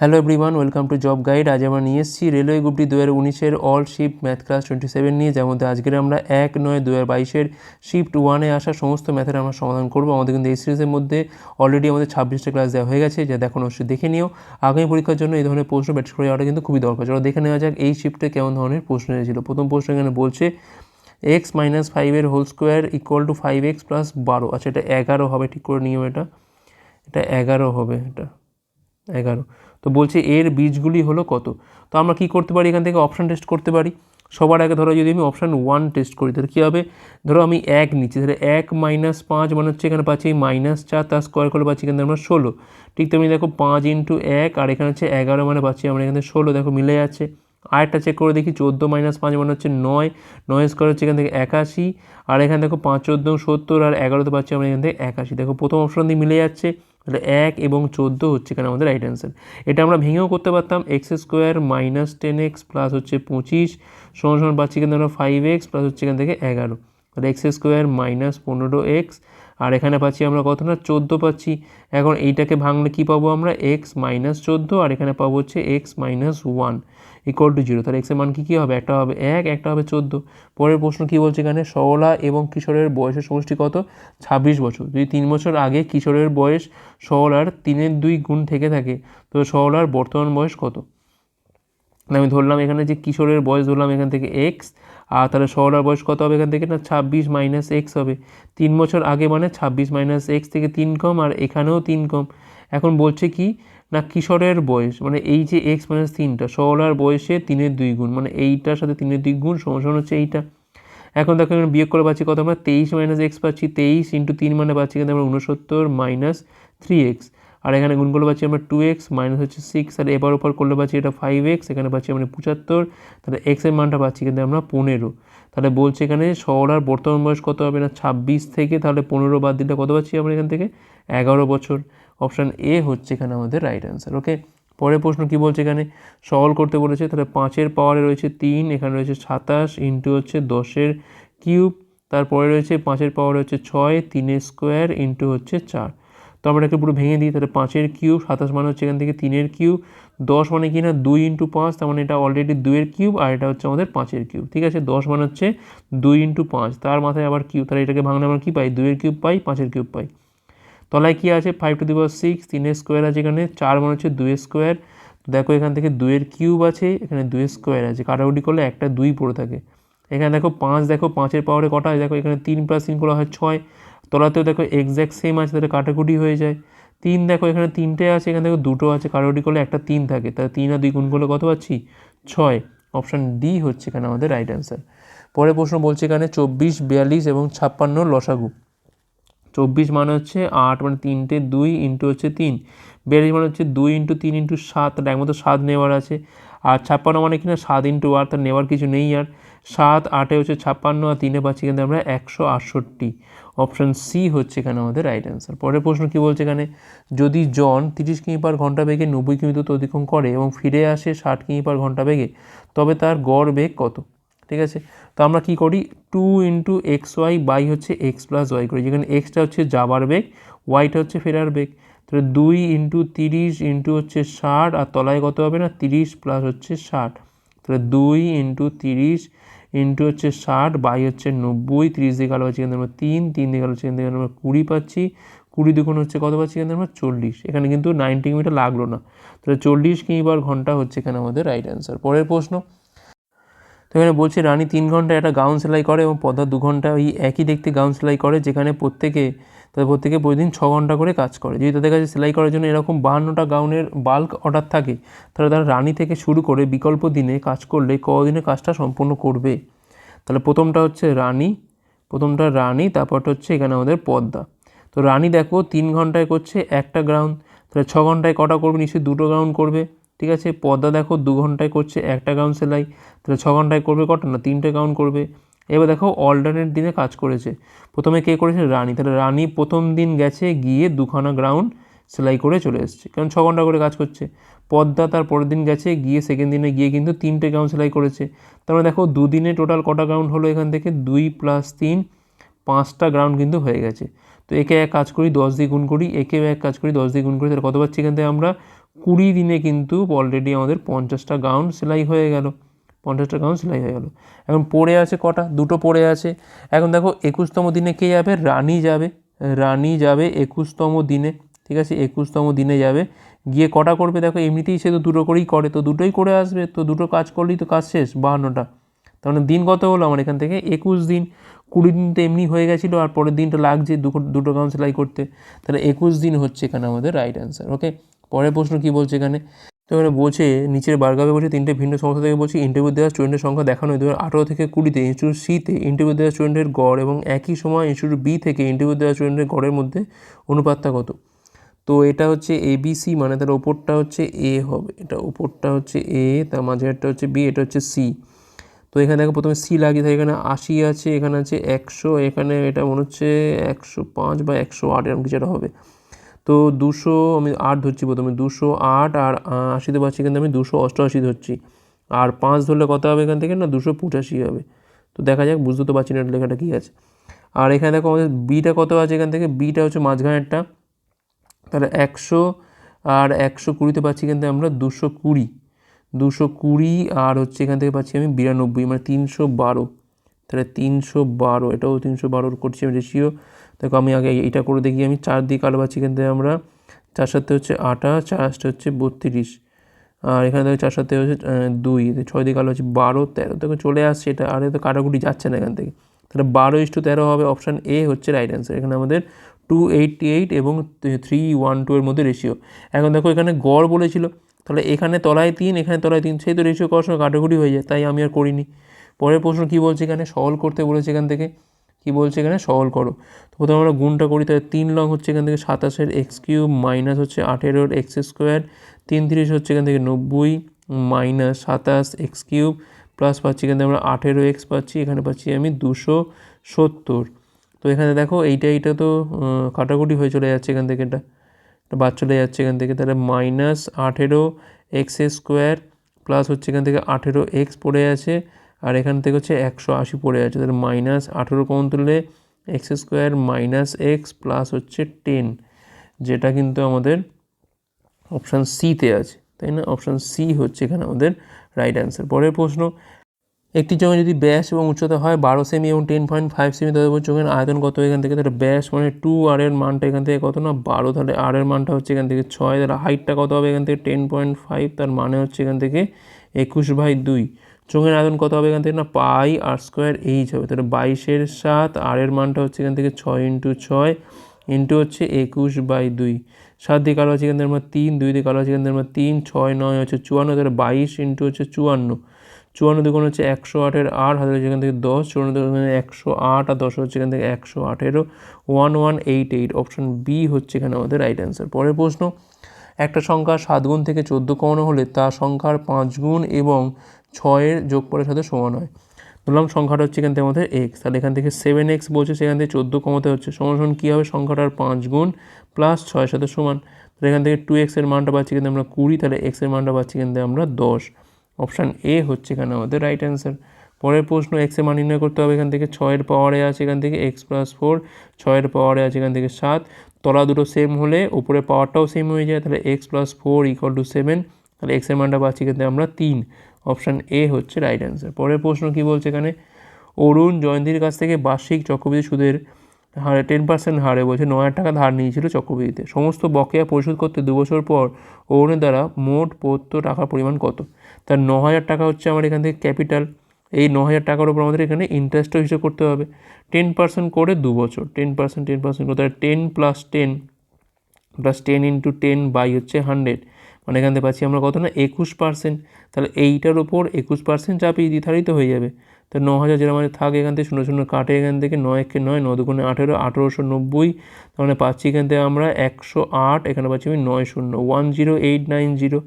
Hello everyone welcome to Job Guide আজ আমরা নিয়ে এসেছি রেলওয়ে গ্রুপটি দু হাজার উনিশের all shift math class twenty seven নিয়ে, যার মধ্যে আজকের আমরা এক নয় দু হাজার বাইশের শিফট ওয়ানে আসা সমস্ত ম্যাথের আমরা সমাধান করব। আমাদের কিন্তু এই সিরিজের মধ্যে অলরেডি আমাদের ছাব্বিশটা ক্লাস দেওয়া হয়ে গেছে, যা দেখুন অবশ্যই দেখে নিও। আগামী পরীক্ষার জন্য এই ধরনের প্রশ্ন ব্যাট করে যাওয়াটা কিন্তু খুবই দরকার। চলো দেখে নেওয়া যাক এই শিফটে কেমন ধরনের প্রশ্ন এসেছিল। প্রথম প্রশ্ন এখানে বলছে এক্স মাইনাস ফাইভের whole square equal to five x plus বারো। আচ্ছা এটা এগারো হবে, ঠিক করে নিও এটা। এটা এগারো হবে এটা। এগারো। তো বলছে এর বীজগুলি হলো কত? তো আমরা কি করতে পারি? এখান থেকে অপশান টেস্ট করতে পারি। সবার আগে ধরো যদি আমি অপশান ওয়ান টেস্ট করি, তাহলে কী হবে? ধরো আমি এক নিচ্ছি, তাহলে এক মাইনাস পাঁচ মানে হচ্ছে এখানে পাচ্ছি মাইনাস চার, তার স্কোয়ার করে পাচ্ছি এখানে আমরা ষোলো। ঠিক তেমনি দেখো পাঁচ ইন্টু এক, আর এখানে হচ্ছে এগারো মানে পাচ্ছি আমরা এখানে ষোলো, দেখো মিলে যাচ্ছে। আরেকটা চেক করে দেখি, চোদ্দ মাইনাস পাঁচ মানে হচ্ছে নয়। নয় স্কোয়ার হচ্ছে এখান থেকে একাশি। আর এখানে দেখো পাঁচ, চোদ্দ, সত্তর, আর এগারোতে পাচ্ছি আমরা এখান থেকে একাশি। দেখো প্রথম অপশন দিয়ে মিলে যাচ্ছে। তাহলে এক এবং চোদ্দ হচ্ছে এখানে আমাদের রাইট অ্যান্সার এটা আমরা ভেঙেও করতে পারতাম x square minus ten x plus হচ্ছে পঁচিশ, সমান সমান পাচ্ছি কিন্তু আমরা ফাইভ এক্স প্লাস হচ্ছে এখান থেকে এগারো। তাহলে এক্স স্কোয়ার মাইনাস পনেরো এক্স আর এখানে পাচ্ছি আমরা কত না, চোদ্দ পাচ্ছি। এখন এইটাকে ভাঙলে কী পাবো আমরা? এক্স মাইনাস চোদ্দ, আর এখানে পাবো হচ্ছে x minus one equal to zero তাহলে এক্সের মান কী কী হবে? একটা হবে এক, একটা হবে চোদ্দ। পরের প্রশ্ন কী বলছে এখানে? সরলা এবং কিশোরের বয়সের সমষ্টি কত? ছাব্বিশ বছর। যদি তিন বছর আগে কিশোরের বয়স সরলার তিনের দুই গুণ থেকে থাকে, তো সরলার বর্তমান বয়স কত? আমি ধরলাম এখানে যে কিশোরের বয়স, ধরলাম এখান থেকে এক্স আর তাহলে সরলার বয়স কত হবে এখান থেকে? না, ছাব্বিশ মাইনাস এক্স হবে। তিন বছর আগে মানে ছাব্বিশ মাইনাস এক্স থেকে তিন কম, আর এখানেও তিন কম। এখন বলছে কি না কিশোরের বয়স মানে এই যে এক্স মাইনাস তিনটা, সরলার বয়সে তিনের দুই গুণ মানে এইটার সাথে তিনের দুই গুণ সমান হচ্ছে এইটা। এখন দেখো এখানে বিয়োগ করে পাচ্ছি কত আমরা? তেইশ মাইনাস এক্স পাচ্ছি তেইশ ইন্টু তিন মানে পাচ্ছি কিন্তু আমরা উনসত্তর মাইনাস থ্রি এক্স আর এখানে গুণ করলে পাচ্ছি আমরা টু এক্স মাইনাস হচ্ছে সিক্স আর এবার ওপর করলে পাচ্ছি এটা ফাইভ এক্স এখানে পাচ্ছি আমরা পঁচাত্তর, তাহলে এক্সের মানটা পাচ্ছি কিন্তু আমরা পনেরো। তাহলে বলছে এখানে সরলার বর্তমান বয়স কত হবে না? ছাব্বিশ থেকে তাহলে পনেরো বাদ দিলে কত পাচ্ছি আমরা এখান থেকে? এগারো বছর। অপশান এ হচ্ছে এখানে আমাদের রাইট অ্যান্সার ওকে পরের প্রশ্ন কী বলছে এখানে? সহল করতে বলেছে, তাহলে পাঁচের পাওয়ারে রয়েছে তিন, এখানে রয়েছে সাতাশ ইন্টু হচ্ছে দশের কিউব তারপরে রয়েছে পাঁচের পাওয়ারে হচ্ছে ছয়, তিনের স্কোয়ার ইন্টু হচ্ছে চার। তো আমরা এটাকে পুরো ভেঙে দিই, তাহলে পাঁচের কিউব, সাতাশ মানে হচ্ছে এখান থেকে তিনের কিউব, দশ মানে কি না, দুই ইন্টু পাঁচ, তার মানে এটা অলরেডি দুইয়ের কিউব, আর এটা হচ্ছে আমাদের পাঁচের কিউব, ঠিক আছে? দশ মানে হচ্ছে দুই ইন্টু পাঁচ, তার মাথায় আবার কিউব, তাহলে এটাকে ভাঙলে আমরা কী পাই? দুইয়ের কিউব পাই, পাঁচের কিউব পাই। তলায় কী আছে? Five to the power six তিনের স্কোয়ার আছে এখানে, চার মানে হচ্ছে দুয়ের স্কোয়ার দেখো এখান থেকে দুয়ের কিউব আছে, এখানে দুয়ের স্কোয়ার আছে, কাটাকুটি করলে একটা দুই পড়ে থাকে। এখানে দেখো পাঁচ, দেখো পাঁচের পাওয়ারে কটা দেখো এখানে তিন প্লাস তিন করা হয় ছয় তলাতেও দেখো এক্স্যাক্ট সেম আছে তাহলে কাটাকুটি হয়ে যায়। তিন দেখো, এখানে তিনটে আছে, এখানে দেখো দুটো আছে, কাটাকুটি করলে একটা তিন থাকে। তাহলে তিন আর দুই গুণ করলে কত পাচ্ছি? ছয়। অপশান ডি হচ্ছে এখানে আমাদের রাইট অ্যান্সার পরের প্রশ্ন বলছে এখানে চব্বিশ, বিয়াল্লিশ এবং ছাপ্পান্ন লসাগু। চব্বিশ মানে হচ্ছে আট মানে তিনটে দুই ইন্টু হচ্ছে তিন। বিয়াল্লিশ মানে হচ্ছে দুই ইন্টু তিন ইন্টু সাত, তাহলে একমতো সাত নেওয়ার আছে। আর ছাপ্পান্ন মানে কিনা সাত ইন্টু আট তার নেওয়ার কিছু নেই আর। সাত আটে হচ্ছে ছাপ্পান্ন আর তিনে পাচ্ছি কিন্তু আমরা একশো আটষট্টি। অপশান সি হচ্ছে এখানে আমাদের রাইট অ্যান্সার পরের প্রশ্ন কী বলছে এখানে? যদি জন তিরিশ কিমি পার ঘণ্টা বেগে নব্বই কিমি দূরত্ব অতিক্রম করে এবং ফিরে আসে ষাট কিমি পার ঘণ্টা বেগে, তবে তার গড় বেগ কত? ঠিক আছে? তো আমরা কী করি? Two into x y by হচ্ছে এক্স প্লাস ওয়াই করি। যেখানে এক্সটা হচ্ছে যাবার বেগ ওয়াইটা হচ্ছে ফেরার বেগ। তাহলে দুই ইন্টু তিরিশ ইন্টু হচ্ছে ষাট, আর তলায় কত হবে না? তিরিশ প্লাস হচ্ছে ষাট। তাহলে দুই ইন্টু তিরিশ ইন্টু হচ্ছে ষাট বাই হচ্ছে নব্বই, তিরিশ দিকে আলো পাচ্ছি এখানে আমরা তিন তিন দিকে আলো পাচ্ছি কেন্দ্র আমরা কুড়ি পাচ্ছি, কুড়ি দুগুণ হচ্ছে কত পাচ্ছি এখানে আমরা চল্লিশ। এখানে কিন্তু নাইনটি কিলোমিটার লাগল না। তাহলে চল্লিশ কিমি পার ঘণ্টা হচ্ছে এখানে আমাদের রাইট অ্যান্সার পরের প্রশ্ন, তো এখানে বলছে, রানী তিন ঘণ্টা একটা গাউন সেলাই করে এবং পদ্মা দু ঘণ্টা ওই একই দেখতে গাউন সেলাই করে, যেখানে প্রত্যেকে তাদের প্রত্যেকে প্রতিদিন ছ ঘণ্টা করে কাজ করে। যদি তাদের কাছে সেলাই করার জন্য এরকম বাহান্নটা গাউনের বাল্ক অর্ডার থাকে, তাহলে তারা রানী থেকে শুরু করে বিকল্প দিনে কাজ করলে কদিনে কাজটা সম্পূর্ণ করবে? তাহলে প্রথমটা হচ্ছে রানী, প্রথমটা রানী, তারপরটা হচ্ছে এখানে আমাদের পদ্মা। তো রানী দেখো তিন ঘন্টায় করছে একটা গ্রাউন্ড তাহলে ছ ঘন্টায় কটা করবে? নিশ্চয়ই দুটো গ্রাউন্ড করবে। ঠিক আছে? পদ্মা দেখো দু ঘন্টায় করছে একটা গাউন সেলাই, তাহলে ছ ঘন্টায় করবে কটা না তিনটে গাউন করবে? এবার দেখো অল্টারনেট দিনে কাজ করেছে। প্রথমে কে করেছে? রানী। তাহলে রানী প্রথম দিন গেছে, গিয়ে দুখানা গ্রাউন্ড সেলাই করে চলে এসছে। কারণ ছ ঘণ্টা করে কাজ করছে। পদ্মা তার পরের দিন গেছে, গিয়ে সেকেন্ড দিনে গিয়ে কিন্তু তিনটে গ্রাউন্ড সেলাই করেছে। তারপরে দেখো দুদিনে টোটাল কটা গ্রাউন্ড হলো এখান থেকে? দুই প্লাস তিন, পাঁচটা গ্রাউন্ড কিন্তু হয়ে গেছে। তো একে এক কাজ করি, দশ দিয়ে গুণ করি একে এক কাজ করি, দশ দিয়ে গুণ করি। তাহলে কত পাচ্ছি এখান থেকে আমরা? কুড়ি দিনে কিন্তু অলরেডি আমাদের পঞ্চাশটা গ্রাউন্ড সেলাই হয়ে গেল। পঞ্চাশটা গাউন সেলাই হয়ে গেল। এখন পড়ে আছে কটা? দুটো পড়ে আছে। এখন দেখো, একুশতম দিনে কে যাবে? রানী যাবে। রানী যাবে একুশতম দিনে, ঠিক আছে? একুশতম দিনে যাবে। গিয়ে কটা করবে? দেখো, এমনিতেই সে তো দুটো করেই করে। তো দুটোই করে আসবে। তো দুটো কাজ করলেই তো কাজ শেষ, বাহান্নটা। তার মানে দিন কত হলো আমার এখান থেকে? একুশ দিন। কুড়ি দিন তো এমনি হয়ে গেছিল আর পরের দিনটা লাগছে দুটো গাউন সেলাই করতে। তাহলে একুশ দিন হচ্ছে এখানে আমাদের রাইট অ্যান্সার ওকে পরের প্রশ্ন কী বলছে এখানে? তো এখানে বলছে, নিচের বারগাবে বলছে তিনটে ভিন্ন সংস্থা থেকে বলছি ইন্টারভিউ দেওয়া স্টুডেন্টের সংখ্যা দেখানো দু আঠারো থেকে কুড়িতে ইনস্টিটিউট সিতে ইন্টারভিউ দেওয়া স্টুডেন্টের গড় এবং একই সময় ইনস্টিটিউট বি থেকে ইন্টারভিউ দেওয়া স্টুডেন্টের গড়ের মধ্যে অনুপাতটা কত? তো এটা হচ্ছে এবিসি মানে তার ওপরটা হচ্ছে এ হবে। এটা ওপরটা হচ্ছে এ তার মাঝেরটা হচ্ছে বি এটা হচ্ছে সি তো এখানে দেখো প্রথমে সি লাগিয়ে থাকে এখানে আশি আছে, এখানে আছে একশো, এখানে এটা মনে হচ্ছে একশো পাঁচ বা একশো আট, এরকম কিছু হবে। তো দুশো আমি আট ধরছি প্রথমে, দুশো আট আর আশিতে পাচ্ছি কিন্তু আমি দুশো অষ্টআশি ধরছি। আর পাঁচ ধরলে কত হবে এখান থেকে? না, দুশো পঁচাশি হবে। তো দেখা যাক, বুঝতে তো পারছি না লেখাটা কী আছে। আর এখানে দেখো আমাদের বিটা কত আছে এখান থেকে? বিটা হচ্ছে মাঝখানেরটা। তাহলে একশো আর একশো কুড়িতে পাচ্ছি কিন্তু আমরা দুশো কুড়ি। দুশো কুড়ি আর হচ্ছে এখান থেকে পাচ্ছি আমি বিরানব্বই মানে তিনশো বারো। তাহলে তিনশো বারো, এটাও তিনশো বারোর করছি আমি রেশিও দেখো আমি আগে এইটা করে দেখি, আমি চার দিকে আলো পাচ্ছি এখান থেকে আমরা চার সাথে হচ্ছে আটা, চার আসতে হচ্ছে বত্রিশ। আর এখানে দেখো চার সাথে হচ্ছে দুই। ছয় দিকে আলো হচ্ছে বারো, তেরো। থেকে চলে আসছে এটা, আর তো কাটাকুটি যাচ্ছে না এখান থেকে। তাহলে বারো ইস টু তেরো হবে অপশান এ হচ্ছে রাইট অ্যান্সার এখানে আমাদের টু এইটটি এইট এবং থ্রি ওয়ান টু এর মধ্যে রেশিও এখন দেখো এখানে গড় বলেছিল, তাহলে এখানে তলায় তিন, এখানে তলায় তিন, সেই তো রেশিও করার সময় কাটাকুটি হয়ে যায়, তাই আমি আর করিনি। পরের প্রশ্ন কী বলছে এখানে? সহল করতে বলেছে এখান থেকে। কী বলছে এখানে? সহল করো। তো প্রথমে আমরা গুণটা করি, তাহলে তিন লং হচ্ছে এখান থেকে সাতাশের এক্স কিউব মাইনাস হচ্ছে আঠেরোর এক্স স্কোয়ার, তিন তিরিশ হচ্ছে এখান থেকে নব্বই মাইনাস সাতাশ এক্স কিউব, প্লাস পাচ্ছি এখান থেকে আমরা আঠেরো এক্স পাচ্ছি, এখানে পাচ্ছি আমি দুশো সত্তর। তো এখানে দেখো এইটা এইটা তো কাটাকুটি হয়ে চলে যাচ্ছে এখান থেকে এটা বাদ চলে যাচ্ছে এখান থেকে। তাহলে মাইনাস আঠেরো এক্স স্কোয়ার, প্লাস হচ্ছে এখান থেকে আঠেরো এক্স পড়ে আছে আর এখান থেকে হচ্ছে একশো আশি পড়ে আছে তাহলে মাইনাস আঠেরো কমন তুললে x square minus x plus হচ্ছে টেন যেটা কিন্তু আমাদের অপশান সিতে আছে। তাই না? অপশান সি হচ্ছে এখানে আমাদের রাইট অ্যান্সার পরের প্রশ্ন, একটি জমি যদি ব্যাস এবং উচ্চতা হয় বারো সেমি এবং টেন পয়েন্ট ফাইভ সেমি তবে চোখের আয়তন কত এখান থেকে? তাহলে ব্যাস মানে টু আর এর মানটা এখান থেকে কত না? বারো। তাহলে আর এর মানটা হচ্ছে এখান থেকে ছয়। তাহলে হাইটটা কত হবে এখান থেকে? টেন পয়েন্ট ফাইভ তার মানে হচ্ছে এখান থেকে একুশ বাই দুই। চোখের আয়তন কত হবে এখান থেকে? না, পাই আর স্কোয়ার এইচ হবে। তাহলে বাইশের সাত আর এর মানটা হচ্ছে এখান থেকে ছয় ইন্টু ছয় ইন্টু হচ্ছে একুশ বাই দুই। সাত দিয়ে কালো আছে এখান থেকে আমরা তিন, দুই দিয়ে কালো আছে এখান থেকে আমরা তিন, ছয় নয় হচ্ছে চুয়ান্ন, তাহলে বাইশ ইন্টু হচ্ছে চুয়ান্ন। চুয়ান্ন দুগুণ হচ্ছে একশো আটের আট হাজার হচ্ছে এখান থেকে দশ, চুয়ান্ন দুগুণ একশো আট, আর দশ হচ্ছে এখান থেকে একশো আঠেরো। One one, eight eight, option B হচ্ছে এখানে আমাদের রাইট অ্যান্সার পরের প্রশ্ন, একটা সংখ্যা সাত গুণ থেকে চোদ্দ কমানো হলে তা সংখ্যার পাঁচ গুণ এবং ছয়ের যোগফলের সাথে সমান হয়। ধরলাম সংখ্যাটা হচ্ছে এখান থেকে আমাদের এক্স তাহলে এখান থেকে সেভেন এক্স বলছে, সেখান থেকে চোদ্দ কমাতে হচ্ছে, সমান সমান কী হবে? সংখ্যাটার পাঁচ গুণ প্লাস ছয়ের সাথে সমান। তাহলে এখান থেকে টু এক্সের মানটা পাচ্ছি কিন্তু আমরা কুড়ি, তাহলে এক্সের মানটা পাচ্ছি কিন্তু আমরা দশ। অপশান এ হচ্ছে এখানে আমাদের রাইট অ্যান্সার পরের প্রশ্ন এক্সের মান নির্ণয় করতে হবে এখান থেকে ছয়ের পাওয়ারে আছে এখান থেকে এক্স প্লাস ফোর ছয়ের পাওয়ারে আছে এখান থেকে সাত। তলা দুটো সেম হলে উপরে পাওয়ারটাও সেম হয়ে যায়, তাহলে x plus four equal to seven তাহলে এক্সের মানটা পাচ্ছি কিন্তু আমরা তিন। অপশান এ হচ্ছে রাইট অ্যান্সার পরের প্রশ্ন কী বলছে এখানে? অরুণ জয়ন্তীর কাছ থেকে বার্ষিক চক্রবৃদ্ধি সুদের হারে টেন পার্সেন্ট হারে বলছে ন হাজার টাকা ধার নিয়েছিল চক্রবৃদ্ধিতে। সমস্ত বকেয়া পরিশোধ করতে দু বছর পর অরুণের দ্বারা মোট প্রত্য টাকার পরিমাণ কত? তার ন হাজার টাকা হচ্ছে আমার এখান থেকে ক্যাপিটাল। এই ন হাজার টাকার উপর আমাদের এখানে ইন্টারেস্টও হিসেব করতে হবে। টেন পার্সেন্ট করে দু বছর। টেন পার্সেন্ট টেন পার্সেন্ট করে ten plus ten plus ten into ten by হচ্ছে হান্ড্রেড মানে এখান থেকে পাচ্ছি আমরা কত না? একুশ পার্সেন্ট তাহলে এইটার ওপর একুশ পার্সেন্ট চাপিয়ে নির্ধারিত হয়ে যাবে। তো ন হাজার যেরকম থাকে এখান থেকে, শূন্য শূন্য কাটে এখান থেকে, নয় একে নয়, ন দুগুণে আঠেরো, আঠেরোশো নব্বই, তার মানে পাচ্ছি এখান থেকে আমরা একশো আট, এখানে পাচ্ছি আমি নয় শূন্য। One zero eight nine zero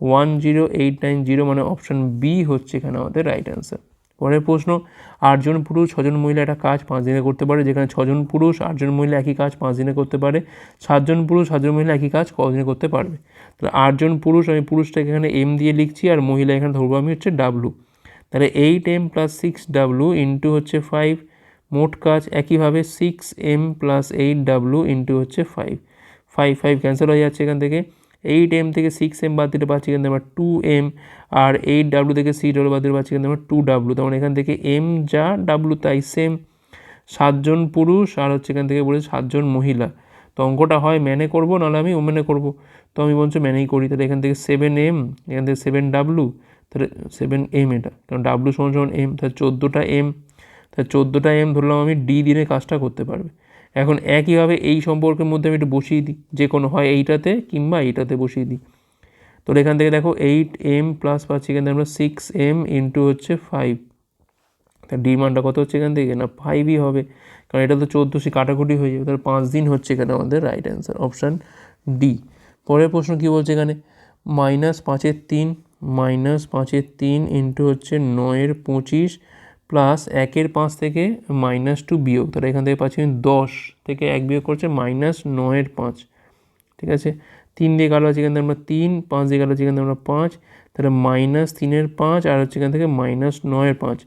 one zero eight nine zero মানে অপশান বি হচ্ছে এখানে আমাদের রাইট অ্যান্সার পরের প্রশ্ন, আটজন পুরুষ, ছজন মহিলা একটা কাজ পাঁচ দিনে করতে পারে, যেখানে ছজন পুরুষ, আটজন মহিলা একই কাজ পাঁচ দিনে করতে পারে, সাতজন পুরুষ, সাতজন মহিলা একই কাজ কদিনে করতে পারবে। তাহলে আটজন পুরুষ, আমি পুরুষটাকে এখানে এম দিয়ে লিখছি আর মহিলা এখানে ধরবো আমি হচ্ছে ডাব্লু তাহলে eight M plus six W into হচ্ছে ফাইভ মোট কাজ একইভাবে six M plus eight W into হচ্ছে ফাইভ ফাইভ ফাইভ ক্যান্সেল হয়ে যাচ্ছে এখান থেকে। এইট এম থেকে সিক্স এম বাদ দিতে পারছি কিন্তু আমরা টু এম আর এইট ডাব্লু থেকে সি ডাব্লু বাদ দিতে পারছি কিন্তু আমরা টু ডাব্লু তখন এখান থেকে এম যা ডাব্লু তাই সেম সাতজন পুরুষ, আর হচ্ছে এখান থেকে বলেছে সাতজন মহিলা। তো অঙ্কটা হয় ম্যানে করব, নাহলে আমি ওমেনে করব। তো আমি বলছি ম্যানেই করি। তাহলে এখান থেকে সেভেন এম এখান থেকে সেভেন ডাব্লু তাহলে সেভেন এম এটা। কারণ ডাব্লু সমান সমান এম তাহলে চোদ্দোটা এম তাহলে চোদ্দোটা এম ধরলাম আমি ডি দিনে কাজটা করতে পারবে। এখন একইভাবে এই সম্পর্কের মধ্যে আমি একটু বসিয়ে দিই। যে কোনো হয় এইটাতে কিংবা এইটাতে বসিয়ে দিই। তো এখান থেকে দেখো এইট এম প্লাস পাচ্ছি এখান থেকে আমরা সিক্স এম ইন্টু হচ্ছে ফাইভ তা ডিমান্ডটা কত হচ্ছে এখান থেকে? না ফাইভই হবে। কারণ এটা তো চোদ্দোশি কাটাকুটি হয়ে যাবে। তাহলে পাঁচ দিন হচ্ছে এখানে আমাদের রাইট অ্যান্সার অপশান ডি পরের প্রশ্ন কী বলছে এখানে? মাইনাস পাঁচের তিন মাইনাস পাঁচের তিন ইন্টু হচ্ছে নয়ের পঁচিশ। প্লাস একের পাঁচ থেকে মাইনাস টু বিয়োগ, তাহলে এখান থেকে পাচ্ছি দশ থেকে এক বিয়োগ করছে মাইনাস নয়ের পাঁচ, ঠিক আছে? তিন দিয়ে কালো আছে এখান থেকে আমরা তিন, পাঁচ দিয়ে কালো আছে এখান থেকে আমরা পাঁচ, তাহলে মাইনাস তিনের পাঁচ আর হচ্ছে এখান থেকে মাইনাস নয়ের পাঁচ,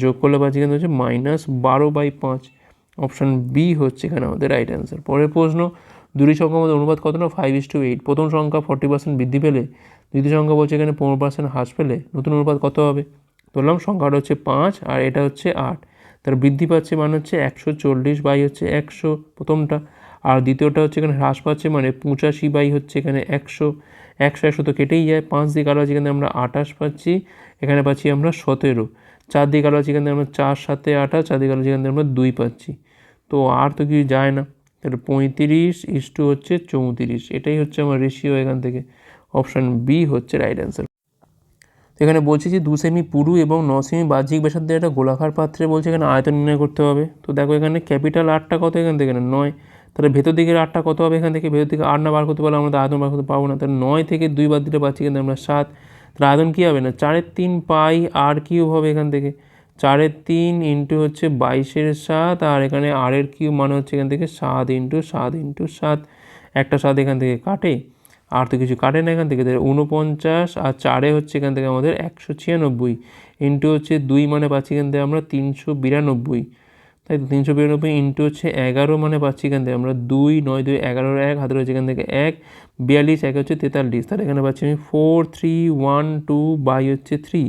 যোগ করলে পাচ্ছি এখান থেকে হচ্ছে মাইনাস বারো বাই পাঁচ। অপশান বি হচ্ছে এখানে আমাদের রাইট অ্যান্সার পরের প্রশ্ন, দুটি সংখ্যার মধ্যে অনুপাত কত না? ফাইভ ইস টু এইট প্রথম সংখ্যা ফর্টি পার্সেন্ট বৃদ্ধি পেলে, দ্বিতীয় সংখ্যা বলছে এখানে পনেরো পার্সেন্ট হ্রাস পেলে, নতুন অনুপাত কত হবে? ধরলাম সংখ্যাটা হচ্ছে পাঁচ আর এটা হচ্ছে আট। তার বৃদ্ধি পাচ্ছে মানে হচ্ছে একশো চল্লিশ বাই হচ্ছে একশো প্রথমটা। আর দ্বিতীয়টা হচ্ছে এখানে হ্রাস পাচ্ছে মানে পঁচাশি বাই হচ্ছে এখানে একশো। একশো একশো তো কেটেই যায়। পাঁচ দিয়ে কালো আছে এখানে আমরা আঠাশ পাচ্ছি। এখানে পাচ্ছি আমরা সতেরো। চার দিয়ে কালো আছে এখানে আমরা চার সাথে আঠাশ চার দিয়ে কালো আছে এখানে আমরা দুই পাচ্ছি। তো আর তো কিছু যায় না। তাহলে পঁয়ত্রিশ ইস টু হচ্ছে চৌত্রিশ। এটাই হচ্ছে আমার রেশিও এখান থেকে। অপশান বি হচ্ছে রাইট অ্যান্সার এখানে বলছি যে দু সেমি পুরু এবং ন সেমি বাহ্যিক ব্যাসার্ধে একটা গোলাকার পাত্রে বলছে এখানে আয়তন নির্ণয় করতে হবে। তো দেখো এখানে ক্যাপিটাল আটটা কত এখান থেকে? নয়। তাহলে ভেতর দিকের আটটা কত হবে এখান থেকে? ভেতর দিকে আট না বার করতে পারলে আমরা আয়তন বার করতে পারব না। তাহলে নয় থেকে দুই বাদ দিতে পারছি কিন্তু আমরা সাত। তাহলে আয়তন কী হবে না? চারের তিন পাই আর কিউব হবে এখান থেকে। চারের তিন ইন্টু হচ্ছে বাইশের সাত আর এখানে আরের কিউব মানে হচ্ছে এখান থেকে সাত ইন্টু সাত ইন্টু সাত। একটা সাত এখান থেকে কাটে। আর তো কিছু কাটে না এখান থেকে। তাহলে উনপঞ্চাশ আর চারে হচ্ছে এখান থেকে আমাদের একশো ছিয়ানব্বই ইন্টু হচ্ছে দুই মানে পাচ্ছি এখান থেকে আমরা তিনশো বিরানব্বই। তাই তো তিনশো বিরানব্বই ইন্টু হচ্ছে এগারো মানে পাচ্ছি এখান থেকে আমরা দুই, নয়, দুই, এগারোর এক হাতে রয়েছে এখান থেকে এক, বিয়াল্লিশ, এক হচ্ছে তেতাল্লিশ। তাহলে এখানে পাচ্ছি আমি four three one two by হচ্ছে থ্রি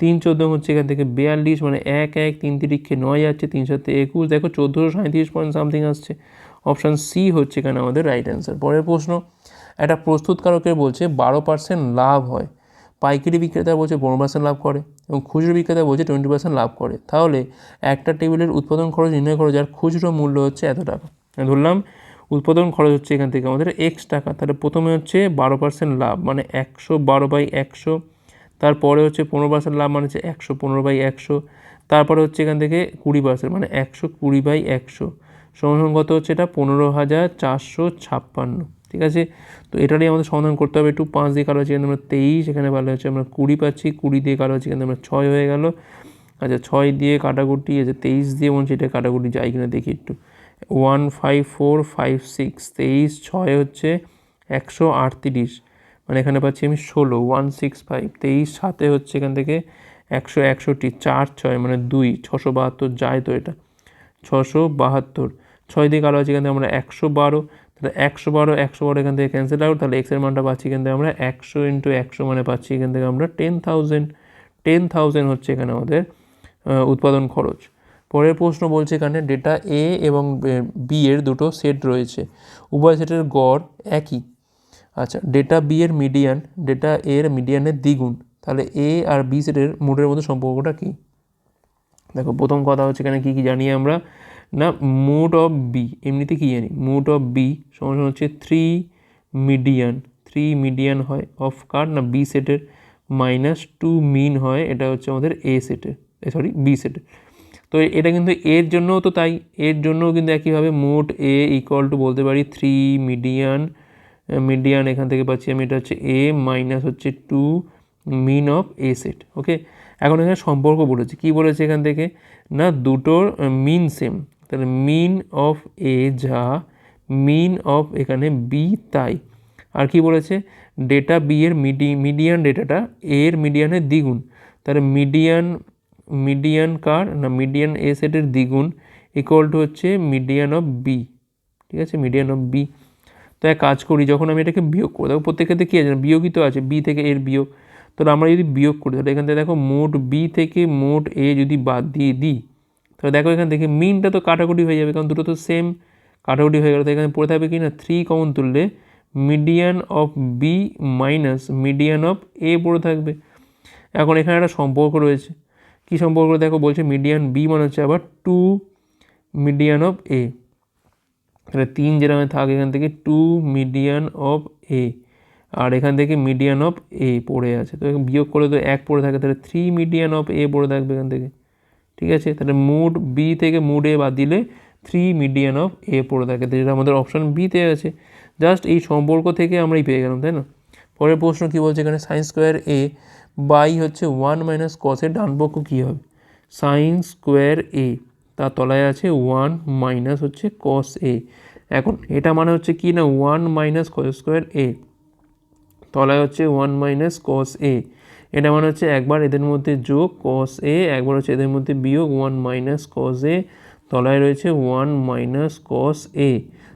তিন চোদ্দ হচ্ছে এখান থেকে বিয়াল্লিশ মানে এক এক, তিন তিরিক্ষে নয় যাচ্ছে, তিন সাথে একুশ। দেখো চোদ্দোশো সাঁত্রিশ পয়েন্ট সামথিং আসছে। অপশান সি হচ্ছে এখানে আমাদের রাইট অ্যান্সার পরের প্রশ্ন একটা প্রস্তুতকারকের বলছে বারো পার্সেন্ট লাভ হয়। পাইকারি বিক্রেতা বলছে পনেরো পার্সেন্ট লাভ করে এবং খুচরো বিক্রেতা বলছে টোয়েন্টি পার্সেন্ট লাভ করে। তাহলে একটা টেবিলের উৎপাদন খরচ নির্ণয় করো, যার খুচরো মূল্য হচ্ছে এত টাকা। ধরলাম উৎপাদন খরচ হচ্ছে এখান থেকে আমাদের এক্স টাকা, তাহলে প্রথমে হচ্ছে বারো পার্সেন্ট লাভ মানে একশো বারো বাই একশো, তারপরে হচ্ছে পনেরো পার্সেন্ট লাভ মানে হচ্ছে একশো পনেরো বাই একশো, তারপরে হচ্ছে এখান থেকে কুড়ি পার্সেন্ট মানে একশো কুড়ি বাই একশো। সমান কত হচ্ছে এটা পনেরো হাজার চারশো ছাপ্পান্ন। ঠিক আছে? তো এটারই আমাদের সমাধান করতে হবে। একটু পাঁচ দিয়ে কালো হচ্ছে এখানে আমরা তেইশ, এখানে ভালো হচ্ছে আমরা কুড়ি পাচ্ছি, কুড়ি দিয়ে কালো হচ্ছে এখানে আমরা ছয় হয়ে গেল। আচ্ছা ছয় দিয়ে কাটাকুটি আছে তেইশ দিয়ে মনে হচ্ছে এটা কাটাকুটি যায় কিনা দেখি একটু। One five four five six, তেইশ ছয় হচ্ছে একশো আটত্রিশ। মানে এখানে পাচ্ছি আমি ষোলো, ওয়ান সিক্স ফাইভ, তেইশ সাতে হচ্ছে এখান থেকে একশো একষট্টি, চার ছয় মানে দুই, ছশো বাহাত্তর যায় তো এটা। ছশো বাহাত্তর, ছয় দিয়ে কালো আছে এখান থেকে আমরা একশো বারো তাহলে একশো বারো একশো বারো এখান থেকে ক্যান্সেল আউট তাহলে এক্সের মানটা পাচ্ছি এখান থেকে আমরা একশো ইন্টু একশো মানে পাচ্ছি এখান থেকে আমরা টেন থাউজেন্ড টেন থাউজেন্ড হচ্ছে এখানে আমাদের উৎপাদন খরচ। পরের প্রশ্ন বলছে এখানে ডেটা এ এবং বি এর দুটো সেট রয়েছে। উভয় সেটের গড় একই। আচ্ছা ডেটা বি এর মিডিয়ান ডেটা এ এর মিডিয়ানের দ্বিগুণ। তাহলে এ আর বি সেটের মোডের মধ্যে সম্পর্কটা কী? দেখো, প্রথম কথা হচ্ছে এখানে কী কী জানি আমরা। না মোড অফ বি এমনিতে কী জানি? মোড অফ বি সমান হচ্ছে থ্রি মিডিয়ান থ্রি মিডিয়ান হয় অফ কার? না বি সেটের মাইনাস টু মিন হয়, এটা হচ্ছে আমাদের এ সেটের সরি বি সেটের তো এটা কিন্তু এর জন্যও তো তাই, এর জন্যও কিন্তু একইভাবে মোট এ ইকুয়াল টু বলতে পারি থ্রি মিডিয়ান মিডিয়ান এখান থেকে পাচ্ছি আমি, এটা হচ্ছে এ মাইনাস হচ্ছে two mean of A set okay এখন এখানে সম্পর্ক বলেছে, কি বলেছে এখান থেকে? না, দুটোর মিন সেম তাহলে মিন অফ এ যা মিন অফ এখানে বি তাই। আর কি বলেছে? ডেটা বি এর মিডি মিডিয়ান ডেটাটা এর মিডিয়ানের দ্বিগুণ। তাহলে মিডিয়ান মিডিয়ান কার? না মিডিয়ান এ সেটের দ্বিগুণ ইকুয়াল টু হচ্ছে মিডিয়ান অফ বি ঠিক আছে? মিডিয়ান অফ বি তো এক কাজ করি, যখন আমি এটাকে বিয়োগ করি, দেখো প্রত্যেক ক্ষেত্রে কী আছে? তো আছে বি থেকে এর বিয়োগ। তো আমরা যদি বিয়োগ করি, তাহলে এখান থেকে দেখো মোট বি থেকে মোট এ যদি বাদ দিয়ে দিই তাহলে দেখো এখান থেকে মিনটা তো কাটাকুটি হয়ে যাবে, কারণ দুটো তো সেম কাটাকুটি হয়ে গেল। তো এখানে পড়ে থাকবে কি না থ্রি কমন তুললে median of B minus median of A পড়ে থাকবে। এখন এখানে একটা সম্পর্ক রয়েছে। কী সম্পর্ক? দেখো বলছে মিডিয়ান বি মানে হচ্ছে আবার টু মিডিয়ান অফ এ তাহলে তিন যেরকম থাকে এখান থেকে টু মিডিয়ান অফ এ আর এখান থেকে মিডিয়ান অফ এ পড়ে আছে। তো বিয়োগ করে তো এক পড়ে থাকে, তাহলে থ্রি মিডিয়ান অফ এ পড়ে থাকবে এখান থেকে। ঠিক আছে? তাহলে মুড বি থেকে মুড এ বাদ দিলে থ্রি মিডিয়ান অফ এ পড়ে থাকে। যেটা আমাদের অপশান বিতে আছে। জাস্ট এই সম্পর্ক থেকে আমরাই পেয়ে গেলাম, তাই না? পরের প্রশ্ন কী বলছে এখানে? সাইন স্কোয়ার এ বাই হচ্ছে ওয়ান মাইনাস কসের ডান পক্ষ কী হবে? সাইন স্কোয়ার এ তার তলায় আছে ওয়ান মাইনাস হচ্ছে কস এ এখন এটা মানে হচ্ছে কি না? One minus cos square A তলায় হচ্ছে ওয়ান মাইনাস কস এ এটা মানে হচ্ছে একবার এদের মধ্যে যোগ কস এ একবার হচ্ছে এদের মধ্যে বিয়োগ ওয়ান মাইনাস কস এ তলায় রয়েছে ওয়ান মাইনাস কস এ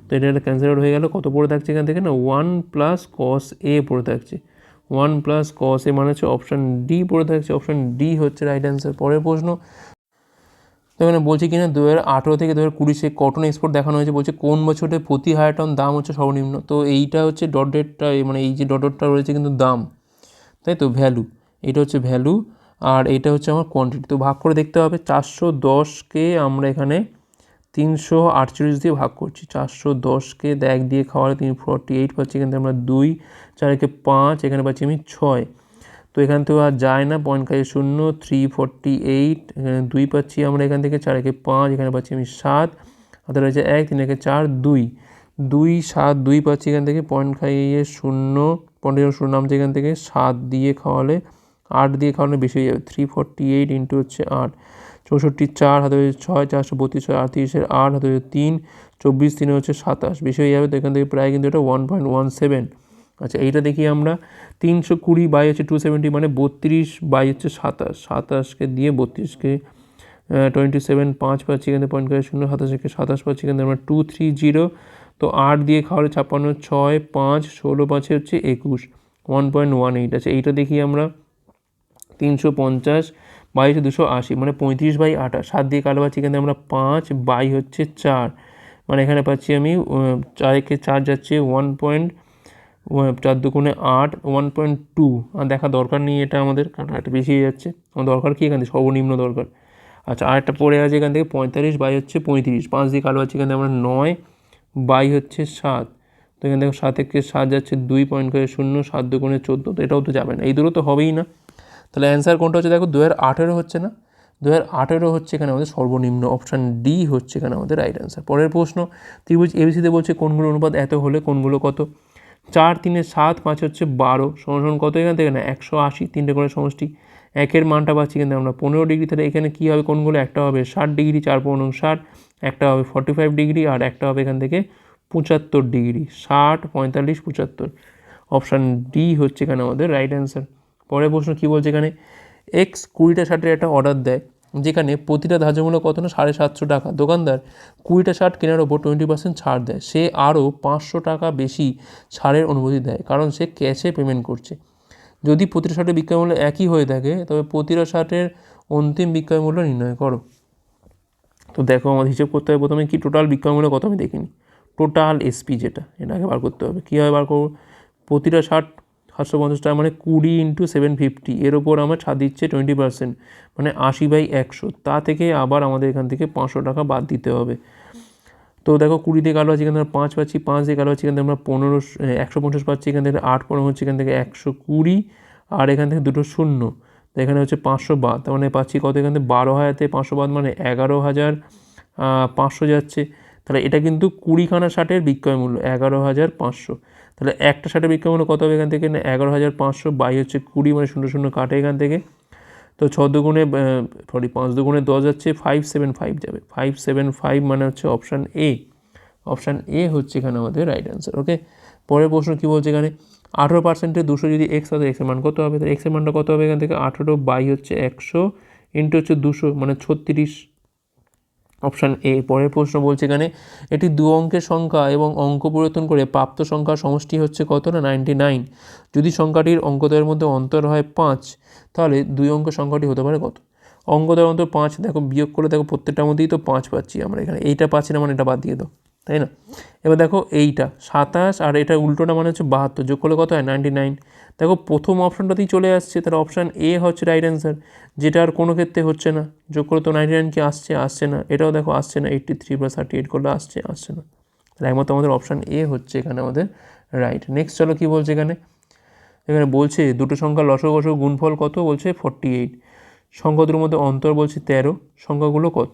তো এটা একটা ক্যান্সেল হয়ে গেল। কত পড়ে থাকছে এখান থেকে না? ওয়ান প্লাস কস এ পড়ে থাকছে। ওয়ান প্লাস কস এ মানে হচ্ছে অপশান ডি পড়ে থাকছে। অপশান ডি হচ্ছে রাইট অ্যান্সার পরের প্রশ্ন, তো এখানে বলছে কিনা দু হাজার আঠেরো থেকে দু হাজার কুড়ি সে কটন এক্সপোর্ট দেখানো হয়েছে। বলছে কোন বছরে প্রতি হাজার টন দাম হচ্ছে সর্বনিম্ন? তো এইটা হচ্ছে ডট ডেটটা মানে এই যে ডট ডটটা রয়েছে কিন্তু দাম। তাই তো? ভ্যালু এটা হচ্ছে ভ্যালু আর এটা হচ্ছে আমার কোয়ান্টিটি তো ভাগ করে দেখতে হবে, চারশো দশকে আমরা এখানে তিনশো আটচল্লিশ দিয়ে ভাগ করছি। চারশো দশকে এক দিয়ে খাওয়ালে তিন ফর্টি এইট পাচ্ছি, এখান থেকে আমরা দুই, চারকে পাঁচ, এখানে পাচ্ছি আমি ছয়। তো এখান থেকে আর যায় না পয়েন্ট কাজে শূন্য থ্রি ফর্টি এইট এখানে দুই পাচ্ছি আমরা এখান থেকে চার একে পাঁচ, এখানে পাচ্ছি আমি সাত হাতে রয়েছে এক তিন একে চার, দুই। দুই, সাত, দুই পাচ্ছি এখান থেকে পয়েন্ট খাইয়ে শূন্য পয়েন্ট শূন্য নামছে এখান থেকে, সাত দিয়ে খাওয়ালে আট দিয়ে খাওয়ালে বেশি হয়ে যাবে। থ্রি ফর্টি এইট ইন্টু হচ্ছে আট। চৌষট্টি চার, হাতে হচ্ছে ছয়, চারশো বত্রিশ ছয় আটত্রিশের আট, হাতে হচ্ছে তিন, চব্বিশ তিনে হচ্ছে সাতাশ। বেশি হয়ে যাবে তো এখান থেকে প্রায় কিন্তু এটা ওয়ান পয়েন্ট ওয়ান সেভেন আচ্ছা এইটা দেখি আমরা। তিনশো কুড়ি বাই হচ্ছে টু সেভেন্টি মানে বত্রিশ বাই হচ্ছে সাতাশ। সাতাশকে দিয়ে বত্রিশকে টোয়েন্টি সেভেন পাঁচ পাচ্ছি এখানে পয়েন্ট করে শূন্য, সাতাশকে সাতাশ পাচ্ছি এখানে আমরা টু থ্রি জিরো তো আট দিয়ে খাওয়ালে ছাপ্পান্ন, ছয়, পাঁচ, ষোলো পাঁচে হচ্ছে একুশ। ওয়ান পয়েন্ট ওয়ান এইট আছে এইটা দেখি আমরা। তিনশো পঞ্চাশ বাই হচ্ছে দুশো আশি মানে পঁয়ত্রিশ বাই আঠাশ। সাত দিয়ে কালো পাচ্ছি এখানে আমরা পাঁচ বাই হচ্ছে চার। মানে এখানে পাচ্ছি আমি চারকে চার যাচ্ছে ওয়ান পয়েন্ট চার দুগুণে আট ওয়ান পয়েন্ট টু আর দেখা দরকার নেই এটা আমাদের, কারণ একটা বেশি হয়ে যাচ্ছে। আমার দরকার কী এখান থেকে? সর্বনিম্ন দরকার। আচ্ছা আরেকটা পড়ে আছে এখান থেকে পঁয়তাল্লিশ বাই হচ্ছে পঁয়ত্রিশ। পাঁচ দিয়ে কালো আছে এখান থেকে আমরা নয় বাই হচ্ছে সাত। তো এখান থেকে সাত থেকে সাত যাচ্ছে দুই পয়েন্ট করে শূন্য, সাত দুগুণে চোদ্দ। তো এটাও তো যাবে না। এই দুটো তো হবেই না। তাহলে অ্যান্সার কোনটা হচ্ছে? দেখো দু হাজার আঠেরো হচ্ছে না? দু হাজার আঠেরো হচ্ছে এখানে আমাদের সর্বনিম্ন অপশান ডি হচ্ছে এখানে আমাদের রাইট অ্যান্সার পরের প্রশ্ন, ত্রিভুজ এবিসিতে বলছে কোনগুলো অনুপাত এত হলে কোনগুলো কত? চার, তিনে সাত, পাঁচ হচ্ছে বারো। সমান কত এখান থেকে? না, একশো আশি, তিনটে করে সমষ্টি। একের মানটা পাচ্ছি কিন্তু আমরা পনেরো ডিগ্রি। তাহলে এখানে কী হবে কোনগুলো? একটা হবে ষাট ডিগ্রি, চার পনেরো ষাট, একটা হবে ফর্টি ফাইভ ডিগ্রি, আর একটা হবে এখান থেকে পঁচাত্তর ডিগ্রি। ষাট, পঁয়তাল্লিশ, পঁচাত্তর। অপশান ডি হচ্ছে এখানে আমাদের রাইট অ্যান্সার পরের প্রশ্ন কী বলছে এখানে? এক্স কুড়িটা শার্টের একটা অর্ডার দেয়, যেখানে প্রতিটা ধার্য মূল্য কত না? সাড়ে সাতশো টাকা। দোকানদার কুড়িটা শার্ট কেনার ওপর টোয়েন্টি পার্সেন্ট ছাড় দেয়। সে আরও পাঁচশো টাকা বেশি ছাড়ের অনুমতি দেয়, কারণ সে ক্যাশে পেমেন্ট করছে। যদি প্রতিটা শার্টের বিক্রয় মূল্য একই হয়ে থাকে, তবে প্রতিটা শার্টের অন্তিম বিক্রয় মূল্য নির্ণয় করো। তো দেখো আমাদের হিসেব করতে হবে প্রথমে কি টোটাল বিক্রয় মূল্য কত আমি দেখিনি। টোটাল এসপি যেটা, এটাকে বার করতে হবে। কীভাবে বার করব? প্রতিটা শার্ট সাতশো পঞ্চাশ টাকা মানে কুড়ি ইন্টু সেভেন ফিফটি এর ওপর আমার ছাড় দিচ্ছে টোয়েন্টি পার্সেন্ট মানে আশি বাই একশো। তা থেকে আবার আমাদের এখান থেকে পাঁচশো টাকা বাদ দিতে হবে। তো দেখো কুড়ি দিয়ে কালো আছে এখান থেকে পাঁচ পাচ্ছি, পাঁচ দিয়ে কালো আছে এখান থেকে আমরা পনেরো একশো পঞ্চাশ পাচ্ছি, এখান থেকে আট, পনেরো হচ্ছে এখান থেকে একশো কুড়ি, আর এখান থেকে দুটো শূন্য। তো এখানে হচ্ছে পাঁচশো বাদ, তার মানে পাচ্ছি কত এখান থেকে? বারো হাজারতে পাঁচশো বাদ মানে এগারো হাজার পাঁচশো যাচ্ছে। তাহলে এটা কিন্তু কুড়িখানা ষাটের বিক্রয় মূল্য, এগারো হাজার পাঁচশো। তাহলে একটা শার্টের বিক্রয় মূল্য কত হবে এখান থেকে? না, এগারো হাজার পাঁচশো বাই হচ্ছে কুড়ি মানে শূন্য শূন্য কাটে এখান থেকে। তো ছ দুগুণে সরি পাঁচ দুগুণে দশ যাচ্ছে ফাইভ সেভেন ফাইভ যাবে। ফাইভ সেভেন ফাইভ মানে হচ্ছে অপশান এ অপশান এ হচ্ছে এখানে আমাদের রাইট অ্যান্সার ওকে পরের প্রশ্ন কী বলছে এখানে? আঠেরো পার্সেন্টে দুশো যদি এক্স হয় এক্সের মান কত হবে? তাহলে এক্সের মানটা কত হবে এখান থেকে? আঠেরো বাই হচ্ছে একশো ইন্টু হচ্ছে দুশো মানে ছত্রিশ। অপশান এ পরের প্রশ্ন বলছে এখানে, এটি দু অঙ্কের সংখ্যা এবং অঙ্ক পরিবর্তন করে প্রাপ্ত সংখ্যার সমষ্টি হচ্ছে কত না নাইনটি নাইন যদি সংখ্যাটির অঙ্কদ্বয়ের মধ্যে অন্তর হয় পাঁচ, তাহলে দুই অঙ্কের সংখ্যাটি হতে পারে কত? অঙ্কদ্বয়ের অন্তর পাঁচ, দেখো বিয়োগ করে দেখো প্রত্যেকটার মধ্যেই তো পাঁচ পাচ্ছি আমরা এখানে। এইটা পাচ্ছি না মানে এটা বাদ দিয়ে দাও, তাই না? এবার দেখো এইটা, সাতাশ আর এটা উল্টোটা মানে হচ্ছে বাহাত্তর, যোগ করলে কত হয়? নাইনটি নাইন দেখো প্রথম অপশানটাতেই চলে আসছে, তাহলে অপশান এ হচ্ছে রাইট অ্যান্সার যেটা আর কোনো ক্ষেত্রে হচ্ছে না। যোগ করে তো নাইনটি নাইন কি আসছে? আসছে না। এটাও দেখো আসছে না। Eighty three plus thirty eight করলে আসছে আসছে না। তাহলে একমাত্র আমাদের অপশান এ হচ্ছে এখানে আমাদের রাইট নেক্সট চলো কী বলছে এখানে? এখানে বলছে দুটো সংখ্যা লসক গসক গুণফল কত? বলছে ফর্টি এইট সংখ্যা দুটোর মধ্যে অন্তর বলছে তেরো। সংখ্যাগুলো কত?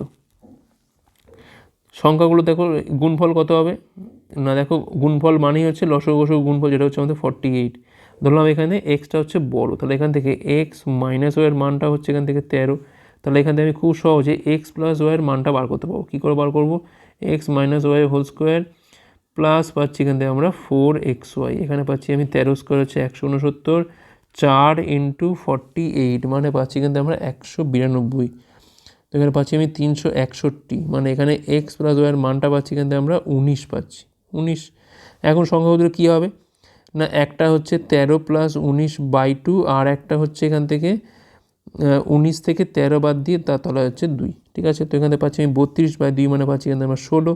সংখ্যাগুলো দেখো গুণফল কত হবে? না দেখো গুণফল মানেই হচ্ছে লসক গসক গুণফল, যেটা হচ্ছে আমাদের ফর্টি এইট ধরলাম এখানে এক্সটা হচ্ছে বড়, তাহলে এখান থেকে এক্স মাইনাস ওয়ের মানটা হচ্ছে এখান থেকে তেরো, তাহলে এখান থেকে আমি খুব সহজে এক্স প্লাস ওয়ের মানটা বার করতে পারব। কী করে বার করব? X minus y whole square plus পাচ্ছি এখান থেকে আমরা ফোর এক্স ওয়াই এখানে পাচ্ছি আমি তেরো স্কোয়ার হচ্ছে একশো উনসত্তর, চার ইন্টু ফর্টি এইট মানে পাচ্ছি কিন্তু আমরা একশো বিরানব্বই, তো এখানে পাচ্ছি আমি তিনশো একষট্টি মানে এখানে এক্স প্লাস ওয়াইয়ের মানটা পাচ্ছি এখান থেকে আমরা উনিশ পাচ্ছি, উনিশ, এখন সংখ্যাগুলো কী হবে? না, একটা হচ্ছে তেরো প্লাস উনিশ বাই টু আর একটা হচ্ছে এখান থেকে উনিশ থেকে তেরো বাদ দিয়ে তার তলায় হচ্ছে দুই। ঠিক আছে? তো এখানে পাচ্ছি আমি বত্রিশ বাই দুই মানে পাচ্ছি এখানে আমরা ষোলো,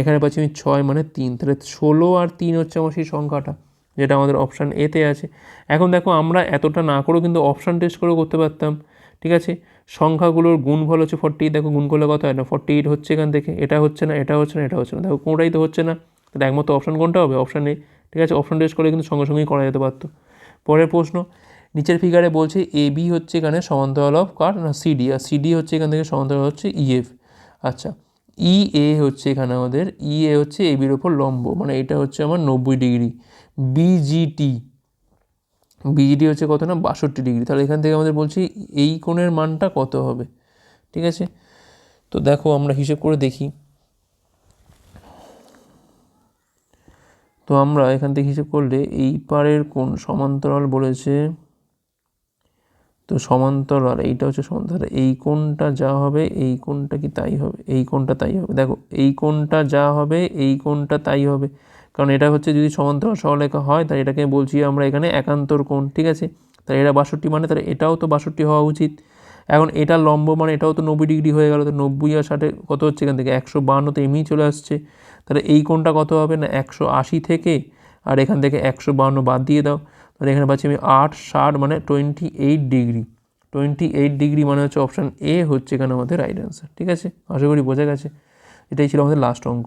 এখানে পাচ্ছি আমি ছয় মানে তিন। তাহলে ষোলো আর তিন হচ্ছে আমার সেই সংখ্যাটা, যেটা আমাদের অপশান এতে আছে। এখন দেখো, আমরা এতটা না করেও কিন্তু অপশান টেস্ট করেও করতে পারতাম। ঠিক আছে? সংখ্যাগুলোর গুণফল হচ্ছে ফর্টি দেখো গুণ করলে কত হয় না? ফর্টি এইট হচ্ছে এখান থেকে, এটা হচ্ছে না, এটা হচ্ছে না, এটা হচ্ছে না। দেখো কোনোটাই তো হচ্ছে না। তাহলে একমাত্র অপশান কোনটা হবে? অপশান এ ঠিক আছে অপশন টেস্ট করে কিন্তু সঙ্গে সঙ্গেই করা যেতে পারতো। পরের প্রশ্ন, নিচের ফিগারে বলছে এ বি হচ্ছে এখানে সমান্তরাল অফ কার না সিডি আর সিডি হচ্ছে এখান থেকে সমান্তরাল হচ্ছে ইএফ আচ্ছা ই এ হচ্ছে এখানে আমাদের ই এ হচ্ছে এ বির ওপর লম্ব মানে এটা হচ্ছে আমার নব্বই ডিগ্রি। বিজিটি বিজিটি হচ্ছে কত না? বাষট্টি ডিগ্রি। তাহলে এখান থেকে আমাদের বলছি এই কোণের মানটা কত হবে? ঠিক আছে? তো দেখো আমরা হিসেব করে দেখি। তো আমরা এখান থেকে হিসেব করলে এই পারের কোন সমান্তরাল বলেছে? তো সমান্তরাল এইটা হচ্ছে সমান্তরাল। এই কোণটা যা হবে, এই কোণটা কি তাই হবে? এই কোণটা তাই হবে। দেখো, এই কোণটা যা হবে, এই কোণটা তাই হবে। কারণ এটা হচ্ছে যদি সমান্তরাল সরলরেখা হয়, তাহলে এটাকে বলছি আমরা এখানে একান্তর কোণ, ঠিক আছে? তাহলে এটা বাষট্টি মানে তাহলে এটাও তো বাষট্টি হওয়া উচিত। এখন এটা লম্ব মানে এটাও তো নব্বই ডিগ্রি হয়ে গেল, তো নব্বই আর ষাটে কত হচ্ছে এখান থেকে? একশো বান্ন তো এমনিই চলে আসছে। তাহলে এই কোণটা কত হবে? না, একশো আশি থেকে। আর এখান থেকে একশো বান্ন বাদ দিয়ে দাও। তাহলে এখানে পাচ্ছি আমি আট ষাট মানে twenty eight degree. Twenty eight degree মানে হচ্ছে অপশান এ হচ্ছে এখানে আমাদের রাইট অ্যান্সার ঠিক আছে? আশা করি বোঝা গেছে। এটাই ছিল আমাদের লাস্ট অঙ্ক।